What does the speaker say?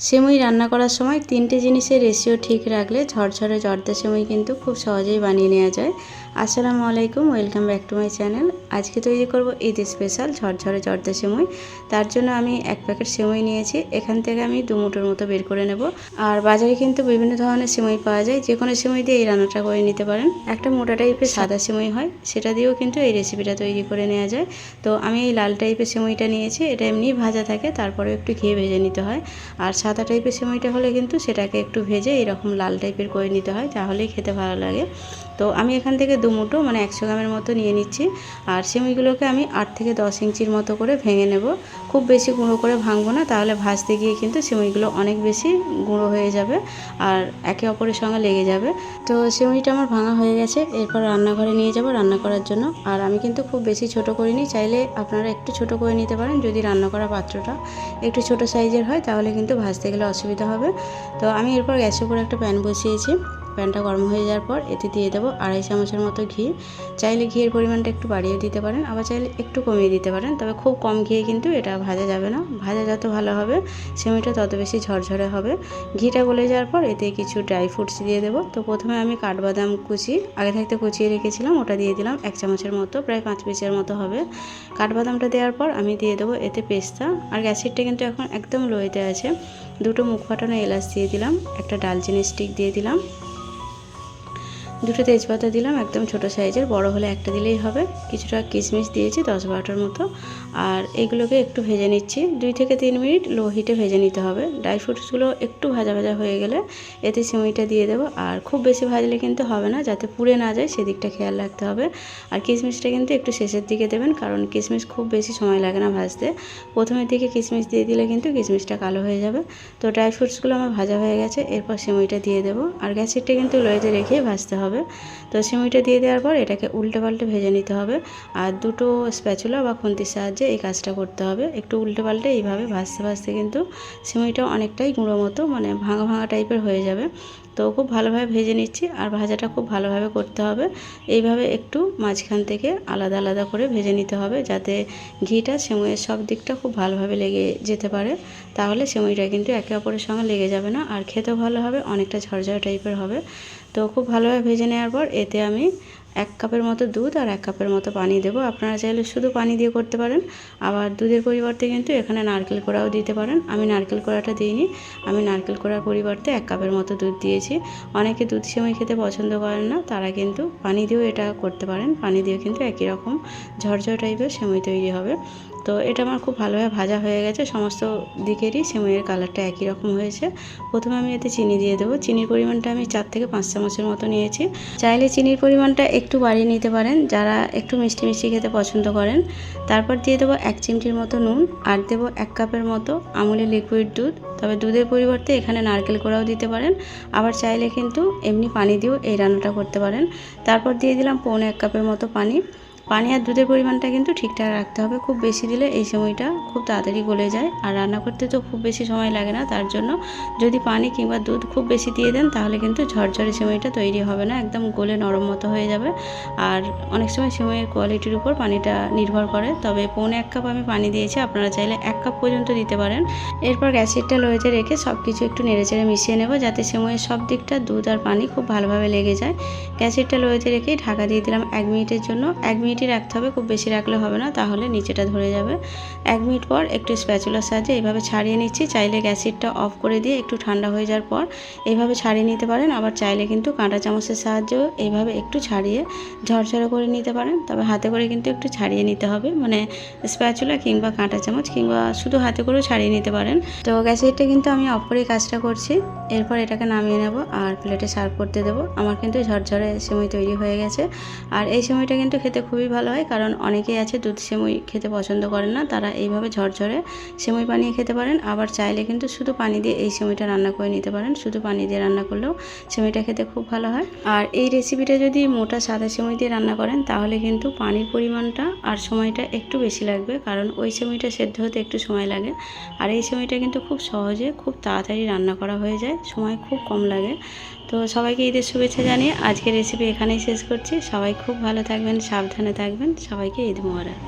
সেমুই রান্না করার সময় তিনটে জিনিসের রেশিও ঠিক রাখলে ঝরঝরে জর্দা সেমুই কিন্তু খুব সহজেই বানিয়ে নেওয়া যায়। আসসালামু আলাইকুম welcome back to my channel. আজকে তৈরি করব ঈদ স্পেশাল ঝরঝরে জর্দা সেমুই। তার জন্য আমি এক প্যাকেট সেমুই নিয়েছি। এখান থেকে আমি দু মুঠোর মতো বের করে নেব। আর বাজারে কিন্তু বিভিন্ন ধরনের সেমুই পাওয়া যায়। যে কোনো সেমুই দিয়ে এই রান্নাটা করে নিতে পারেন। একটা মোটা টাইপের সাদা সেমুই হয়। সেটা দিয়েও কিন্তু এই রেসিপিটা তৈরি করে নেওয়া যায়। তো আমি এই লাল টাইপের সেমুইটা নিয়েছি। এটা এমনি ভাজা থাকে তারপরেও একটু ঘিয়ে ভেজে নিতে হয়। আর সাদা টাইপের সেমইটা হলে কিন্তু সেটাকে একটু ভেজে এরকম লাল টাইপের করে নিতে হয় তাহলেই খেতে ভালো লাগে। তো আমি এখান থেকে দু মুঠো মানে একশো গ্রামের মতো নিয়ে নিচ্ছি। আর সেমইগুলোকে আমি আট থেকে দশ ইঞ্চির মতো করে ভেঙে নেব। খুব বেশি গুঁড়ো করে ভাঙবো না, তাহলে ভাজতে গিয়ে কিন্তু সেমইগুলো অনেক বেশি গুঁড়ো হয়ে যাবে আর একে অপরের সঙ্গে লেগে যাবে। তো সেমইটা আমার ভাঙা হয়ে গেছে, এরপর রান্নাঘরে নিয়ে যাব রান্না করার জন্য। আর আমি কিন্তু খুব বেশি ছোট করিনি, চাইলে আপনারা একটু ছোট করে নিতে পারেন যদি রান্না করা পাত্রটা একটু ছোট সাইজের হয়, তাহলে কিন্তু ভাজতে গেলে অসুবিধা হবে। তো আমি এরপর গ্যাসের উপর একটা প্যান বসিয়েছি। প্যানটা গরম হয়ে যাওয়ার পর এতে দিয়ে দেবো আড়াই চামচের মতো ঘি। চাইলে ঘিয়ের পরিমাণটা একটু বাড়িয়ে দিতে পারেন, আবার চাইলে একটু কমিয়ে দিতে পারেন। তবে খুব কম ঘিয়ে কিন্তু এটা ভাজা যাবে না। ভাজা যত ভালো হবে, সেমিটা তত বেশি ঝরঝরে হবে। ঘিটা গলে যাওয়ার পর এতে কিছু ড্রাই ফ্রুটস দিয়ে দেবো। তো প্রথমে আমি কাঠবাদাম কুচি, আগে থাকতে কুচিয়ে রেখেছিলাম, ওটা দিয়ে দিলাম এক চামচের মতো, প্রায় পাঁচ পিসের মতো হবে। কাঠবাদামটা দেওয়ার পর আমি দিয়ে দেবো এতে পেস্তা। আর গ্যাসেরটা কিন্তু এখন একদম লোয়েতে আছে। দুটো মুখ ফাটানো এলাচ দিয়ে দিলাম, একটা ডালচিনি স্টিক দিয়ে দিলাম। দুটো তেজপাতা দিলাম, একদম ছোট সাইজের, বড় হলে একটা দিলেই হবে। কিছুটা কিশমিশ দিয়েছি, দশ বারোটার মতো। আর এগুলোকে একটু ভেজে নিচ্ছি। দুই থেকে তিন মিনিট লো হিটে ভেজে নিতে হবে। ড্রাই ফ্রুটসগুলো একটু ভাজা ভাজা হয়ে গেলে এতে সিমইটা দিয়ে দেবো। আর খুব বেশি ভাজলে কিন্তু হবে না, যাতে পুড়ে না যায়, সেদিকটা খেয়াল রাখতে হবে। আর কিশমিশটা কিন্তু একটু শেষের দিকে দেবেন, কারণ কিশমিশ খুব বেশি সময় লাগে না ভাজতে। প্রথমের দিকে কিশমিশ দিয়ে দিলে কিন্তু কিশমিশটা কালো হয়ে যাবে। তো ড্রাই ফ্রুটসগুলো আমার ভাজা হয়ে গেছে, এরপর সিমইটা দিয়ে দেবো। আর গ্যাসেরটা কিন্তু লোয়েতে রেখে ভাজতে হবে। হবে। তো সিমুইটা দিয়ে দেওয়ার পর এটাকে উল্টে পাল্টে ভেজে নিতে হবে। আর দুটো স্প্যাচুলা বা খুন্তির সাহায্যে এই কাজটা করতে হবে। একটু উল্টে পাল্টে এইভাবে ভাজতে ভাজতে কিন্তু সিমুইটা অনেকটাই গুঁড়ো মতো মানে ভাঙা ভাঙা টাইপের হয়ে যাবে। তো খুব ভালোভাবে ভেজে নিচ্ছি আর ভাজাটা খুব ভালোভাবে করতে হবে। এইভাবে একটু মাঝখান থেকে আলাদা আলাদা করে ভেজে নিতে হবে যাতে ঘিটা সেমুইয়ের সব দিকটা খুব ভালোভাবে লেগে যেতে পারে। তাহলে সেমুইটা কিন্তু একে অপরের সঙ্গে লেগে যাবে না আর খেতেও ভালো হবে, অনেকটা ঝরঝরে টাইপের হবে। তো খুব ভালোভাবে ভেজে নেওয়ার পর এতে আমি এক কাপের মতো দুধ আর এক কাপের মতো পানি দেব। আপনারা চাইলে শুধু পানি দিয়ে করতে পারেন, আবার দুধের পরিবর্তে কিন্তু এখানে নারকেল কোড়াও দিতে পারেন। আমি নারকেল কোড়াটা দিইনি, আমি নারকেল কোড়ার পরিবর্তে এক কাপের মতো দুধ দিয়েছি। অনেকে দুধ সেমাই খেতে পছন্দ করেন না, তারা কিন্তু পানি দিয়েও এটা করতে পারেন। পানি দিয়েও কিন্তু একই রকম ঝরঝর টাইপের সেমাই তৈরি হবে। তো এটা আমার খুব ভালোভাবে ভাজা হয়ে গেছে, সমস্ত দিকেরই সেমাইয়ের কালারটা একই রকম হয়েছে। প্রথমে আমি এতে চিনি দিয়ে দেবো। চিনির পরিমাণটা আমি চার থেকে পাঁচ চামচের মতো নিয়েছি। চাইলে চিনির পরিমাণটা একটু বাড়িয়ে নিতে পারেন, যারা একটু মিষ্টি মিষ্টি খেতে পছন্দ করেন। তারপর দিয়ে দেবো এক চিমটির মতো নুন আর দেবো এক কাপের মতো আমুলের লিকুইড দুধ। তবে দুধের পরিবর্তে এখানে নারকেল কোড়াও দিতে পারেন। আবার চাইলে কিন্তু এমনি পানি দিয়েও এই রান্নাটা করতে পারেন। তারপর দিয়ে দিলাম পৌনে এক কাপের মতো পানি। পানি আর দুধের পরিমাণটা কিন্তু ঠিকঠাক রাখতে হবে। খুব বেশি দিলে এই সময়টা খুব তাড়াতাড়ি গলে যায়। আর রান্না করতে তো খুব বেশি সময় লাগে না, তার জন্য যদি পানি কিংবা দুধ খুব বেশি দিয়ে দেন, তাহলে কিন্তু ঝরঝরে সময়টা তৈরি হবে না, একদম গলে নরম মতো হয়ে যাবে। আর অনেক সময় সিমইয়ের কোয়ালিটির উপর পানিটা নির্ভর করে। তবে পৌনে এক কাপ আমি পানি দিয়েছি, আপনারা চাইলে এক কাপ পর্যন্ত দিতে পারেন। এরপর গ্যাসিটটা লোয়েতে রেখে সব কিছু একটু নেড়েচেড়ে মিশিয়ে নেব, যাতে সিমইয়ের সব দিকটা দুধ আর পানি খুব ভালোভাবে লেগে যায়। গ্যাসিটটা লোয়েতে রেখেই ঢাকা দিয়ে দিলাম এক মিনিটের জন্য। এক মিনিট মিনিটই রাখতে হবে, খুব বেশি রাখলে হবে না, তাহলে নিচেটা ধরে যাবে। এক মিনিট পর একটু স্প্যাচুলার সাহায্যে এইভাবে ছাড়িয়ে নিচ্ছি, চাইলে গ্যাসিটটা অফ করে দিয়ে একটু ঠান্ডা হয়ে যাওয়ার পর এইভাবে ছাড়িয়ে নিতে পারেন, আবার চাইলে কিন্তু কাঁটা চামচের সাহায্যেও এইভাবে একটু ছাড়িয়ে ঝরঝরে করে নিতে পারেন। তবে হাতে করে কিন্তু একটু ছাড়িয়ে নিতে হবে মানে স্প্যাচুলা কিংবা কাঁটা চামচ কিংবা শুধু হাতে করেও ছাড়িয়ে নিতে পারেন। তো গ্যাসিটটা কিন্তু আমি অফ করেই কাজটা করছি, এরপর এটাকে নামিয়ে নেব আর প্লেটে সার্ভ করতে দেবো। আমার কিন্তু ঝরঝরে সেমই তৈরি হয়ে গেছে, আর এই সময়টা কিন্তু খেতে খুবই ভালো হয়, কারণ অনেকেই আছে দুধ সেমুই খেতে পছন্দ করেন না, তারা এইভাবে ঝরঝরে সেমুই বানিয়ে খেতে পারেন। আবার চাইলে কিন্তু শুধু পানি দিয়ে এই সেমুইটা রান্না করে নিতে পারেন, শুধু পানি দিয়ে রান্না করলেও সেমুইটা খেতে খুব ভালো হয়। আর এই রেসিপিটা যদি মোটা সাদা সেমুই দিয়ে রান্না করেন, তাহলে কিন্তু পানির পরিমাণটা আর সময়টা একটু বেশি লাগবে, কারণ ওই সেমুইটা সেদ্ধ হতে একটু সময় লাগে। আর এই সেমুইটা কিন্তু খুব সহজে, খুব তাড়াতাড়ি রান্না করা হয়ে যায়, সময় খুব কম লাগে। তো সবাইকে ঈদের শুভেচ্ছা জানিয়ে আজকের রেসিপি এখানেই শেষ করছি। সবাই খুব ভালো থাকবেন, সাবধানে থাকবেন। সবাইকে ঈদ মোবারক।